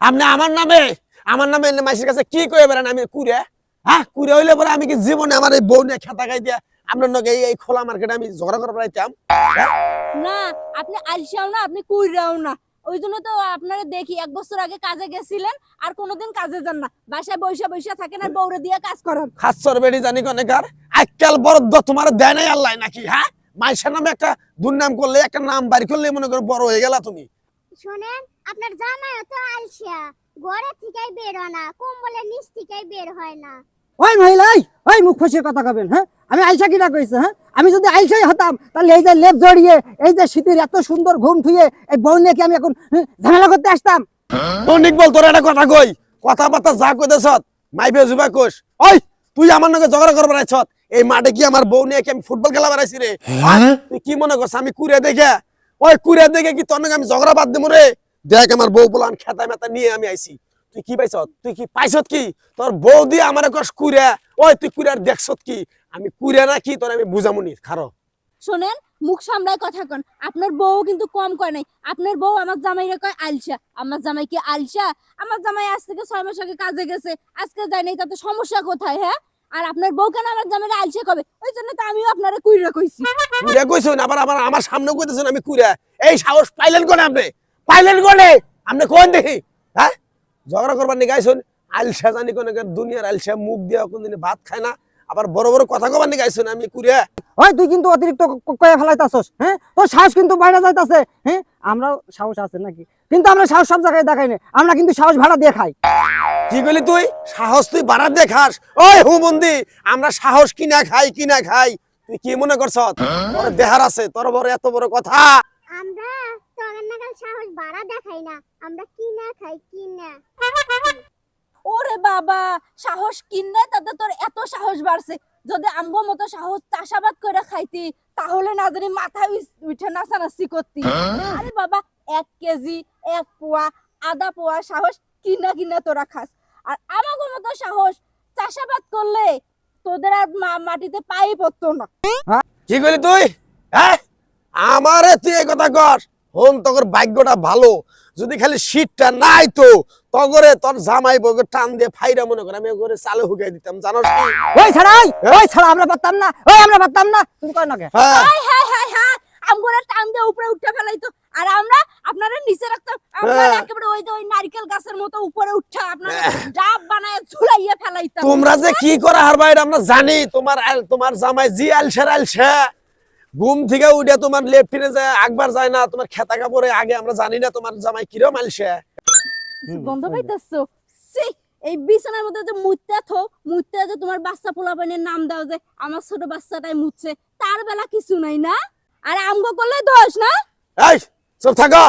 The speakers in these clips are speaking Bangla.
আপনি আমার নামে আমার নামে এনে মাইসের কাছে কি কয়ে বেড়ান? আমি কুড়ে হ্যাঁ কুড়ে হইলে পরে আমি কি জীবনে আমার এই বউ নিয়ে খেতা খাই দিয়া আপনার নগে এই- খোলা মার্কেটে আমি ঝগড়া করে বেড়াইতাম না আপনি আলসাও না আপনি কুইরাও না। ওই জন্য তো আপনারা দেখি এক বছর আগে কাজে গেছিলেন আর কোনোদিন কাজে যান না। বাসায় বৈশা বৈশা থাকেন আর বউরে দিয়ে কাজ করেন। খাচ্ছর বেড়ি জানি কনেকার আজকাল বরদ্দ তোমার দেয় নাই আল্লাহ নাকি হ্যাঁ? মাইসের নামে একটা দুর্নাম করলে একটা নাম বাড়ি করলে মনে করো বড় হয়ে গেলা তুমি। শোনেন আপনার জামাই তো আলসিয়া। ঘরে থেকেই বের হয় না কম্বলের নিচ থেকেই বের হয় না। ওই মহিলা ওই, মুখ ফসিয়ে কথা কবেন হ্যাঁ? আমি আইসা কিনা কইছে হ্যাঁ? আমি যদি আইসাই হতাম তাহলে এই যে লেপ জড়িয়ে এই যে শীতের এত সুন্দর ঘুম থুয়ে এই বউ নিয়ে কি আমি এখন হ্যাঁ, ঝামেলা করতে আসতাম? অনেক বল তোর একটা কথা কই কথাবার্তা যা কইতেছ জুবা কোষ। ওই তুই আমার নাকি ঝগড়া করে বেড়াইছ এই মাঠে কি আমার বউ নিয়ে কি আমি ফুটবল খেলা বেড়াইছি রে? হ্যাঁ? তুই কি মনে করছ আমি কুড়ে দেখে ওই কুড়ে দেখে কি তোর আমি ঝগড়া বাদ দেবো রে? দেখ আমার বউ বলান খেতা মেতা নিয়ে আমি আইছি। তুই কি পাইছ? তুই কি পাইছ কি? তোর বউ দিয়ে আমার কস কুড়ে ওই তুই কুড়ে দেখছ কি? আমি কুড়ে না কি, তোর আমি বুঝামুনি খারো। শোনেন, মুখ সামলায় কথা কন। আপনার বউ কিন্তু কম কয় নাই। আপনার বউ আমার জামাইরে কয় আলসা। আমার জামাই কি আলসা? আমার জামাই আজ থেকে ছয় মাস আগে কাজে গেছে। আজকে যায় নাই, তাতে সমস্যা কোথায় হ্যাঁ? আর আপনার বউ কেন আমার জামাইরে আলসা কবে? ওই জন্য তো আমিও আপনারা কুইরা কইছি। কুড়ে কইছো না আবার আমার আমার সামনে কইতেছেন আমি কুড়ে এই সাহস পাইলেন কোনে আপনি? পাইলেন কোনে? আপনি কোন দেখি? হ্যাঁ? ঝগড়া করবার নি গাইছুন আলসা জানি কোন দুনিয়ার আলসা মুখ দিয়া কোনদিন ভাত খায় না। আবার বড় বড় কথা কবার নি গাইছুন আমি কুড়ে ওই তুই কিন্তু অতিরিক্ত কয়ে ফেলাইতাছস হ্যাঁ? তোর সাহস কিন্তু বাইরে যাইতাছে হ্যাঁ? আমরাও সাহস আছে নাকি? কিন্তু আমরা সাহস সব জায়গায় দেখাই না আমরা কিন্তু সাহস ভাড়া দিয়ে খাই। কি বলি তুই? সাহস তুই বাড়ার দেখাস ওই হুমন্দি আমরা সাহস কিনা খাই কিনা খাই। তুই কি মনে করছ? তোর দেহার আছে তোর বড় এত বড় কথা। আমরা নাগাল সাহস বাড়া দেখাই না। আমরা কি না খাই কি না ওরে বাবা সাহস কিনলে তাতে তোর এত সাহস বাড়ছে। যদি আমগো মতো সাহস চাষাবাদ করে খাইতি তাহলে না জানি উইস- উঠে নাচানাচি করতি আরে বাবা এক কেজি এক পোয়া আধা পোয়া সাহস কিনা কিনা তোরা খাস। আর আমাগো মতো সাহস চাষাবাদ করলে তোদের আর মাটিতে পাই পড়তো না। কি করলি তুই? আমারে তুই এই কথা কর হন তোর ভাগ্যটা ভালো। যদি খালি শীতটা নাই তো তগরে তোর জামাই বউকে টান দিয়ে ফাইরা মনে করে আমি করে চালে হুকাই দিতাম জানোস কি? ওই ছাড়া ওই, ওই ছাড়া আমরা পারতাম না ওই আমরা পারতাম না তুমি কয় না কে? হ্যাঁ। হাই হাই হাই হাই আমগোরা টান দিয়ে উপরে উঠে ফেলাইতো আর আমরা আপনারা নিচে রাখতাম আমরা হ্যাঁ। একেবারে ওই যে ওই নারকেল গাছের মতো উপরে উঠা আপনারা ডাব বানায় ঝুলাইয়া ফেলাইতাম। তোমরা যে কি করা হার বাইরে আমরা জানি তোমার আল- তোমার জামাই জি আলসের আলসা ঘুম থেকে উঠে তোমার লেফটিনে যায় একবার যায় না তোমার খেতা কাপড়ে আগে আমরা জানি না তোমার জামাই কিরম আলসা গন্ধ পাইতেছো? সি এই বিছানার মধ্যে যে থো যে তোমার বাচ্চা পোলাপানের নাম দাও যে আমার ছোট বাচ্চাটাই তার বেলা কিছু নাই না? আর আমগো করলে দোষ না? এই সব থাকো!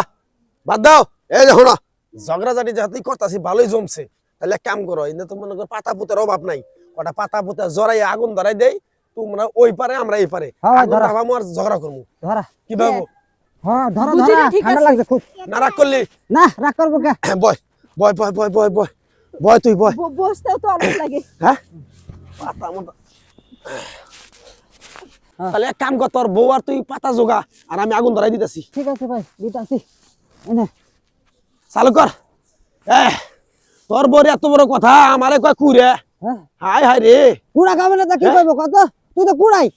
বাদ দাও! এই দেখো না ঝগড়া যাতেই করতাছি ভালোই জমছে। তাহলে কাম করো এনে তো মনে করো পাতা পুতের অভাব নাই। কটা পাতা পুতে জড়াই আগুন ধরাই দেই তোমরা ওই পারে আমরা এই পারে। হ্যাঁ, ঝগড়া করব কি ভাবো হ্যাঁ ধরা ধরা। ঠান্ডা লাগছে খুব। না রাগ করলি। না রাগ করব কে? বয় বয় বয় বয় বয় বয়। বয় তুই বয়। ব- বসতেও তো অনেক লাগে। হ্যাঁ? পাতা মতো। হ্যাঁ। তাহলে এক কাম কর তোর বউ আর তুই পাতা জোগা আর আমি আগুন ধরাই দিতেছি। ঠিক আছে ভাই দিতে আসি এনে চালু কর। এ তোর বউর এত বড় কথা আমারে কয় কুরে হ্যাঁ। হাই হাই রে। কুড়া খাবে না তা কি হ্যাঁ? করব কত? তুই তো কুড়াই।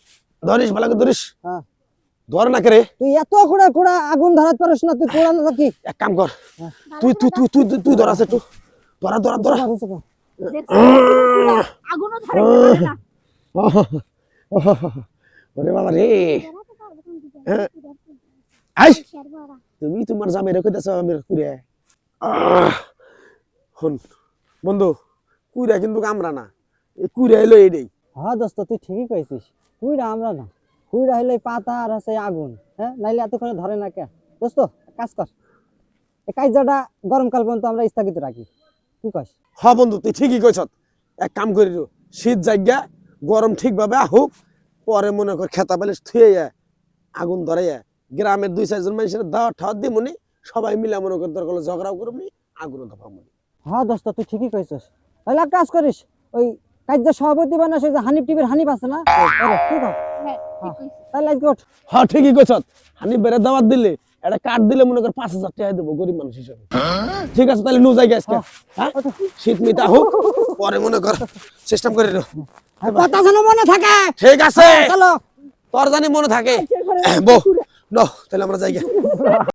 ধরিস ভালো করে ধরিস। হ্যাঁ। ধর না রে তুই এত কুড়া কুড়া আগুন ধরাতে পারিস না তুই কুড়া না থাকি এক কাম কর। তুই তুই তুই তুই তুই- তুই ধর আছে একটু। ধরা ধরা ধরা? আগুনও ধরে না। ওরে বাবা রে। হ্যাঁ। আই তুমি তোমার জামাই রেখে দেছো আমি কুড়ে হন বন্ধু কুড়ে কিন্তু আমরা না। এই কুড়ে এলো এইটাই হ্যাঁ দোস্ত তুই ঠিকই কইছিস। কুইরা আমরা না। কুইরা হইলে পাতা আর আছে আগুন হ্যাঁ? নাইলে এতক্ষণে ধরে না কে? দোস্ত কাজ কর। এই কাজটা গরমকাল পর্যন্ত আমরা স্থগিত রাখি। কি কস? হ বন্ধু তুই ঠিকই কইছ। এক কাম করি শীত জায়গা গরম ঠিকভাবে আহুক পরে মনে কর খেতা পেলে থুয়ে আগুন ধরে গ্রামের দুই চারজন মানুষের দাওয়া ঠাওয়া দিমুনি সবাই মিলে মনে কর দরকার ঝগড়াও করবি আগুন ধপামুনি হ্যাঁ দোস্ত তুই ঠিকই কইছিস। তাহলে কাজ করিস ওই কাজের সভাপতি বানাস ওই যে হানিফ টিভির হানিফ আছে না? ঠিক আছে তাহলে আজকে ওঠ হ্যাঁ ঠিকই কইছ হানি বেড়ে দাওয়াত দিলে এটা কার্ড দিলে মনে কর পাঁচ হাজার টাকা দেবো গরিব মানুষ হিসেবে। ঠিক আছে তাহলে নো যাই আজকে। হ্যাঁ? শীত মিটা হোক পরে মনে কর সিস্টেম করে নিও। কথা যেন মনে থাকে। ঠিক আছে। চলো। তোর জানি মনে থাকে। বউ ন তাহলে আমরা যাই।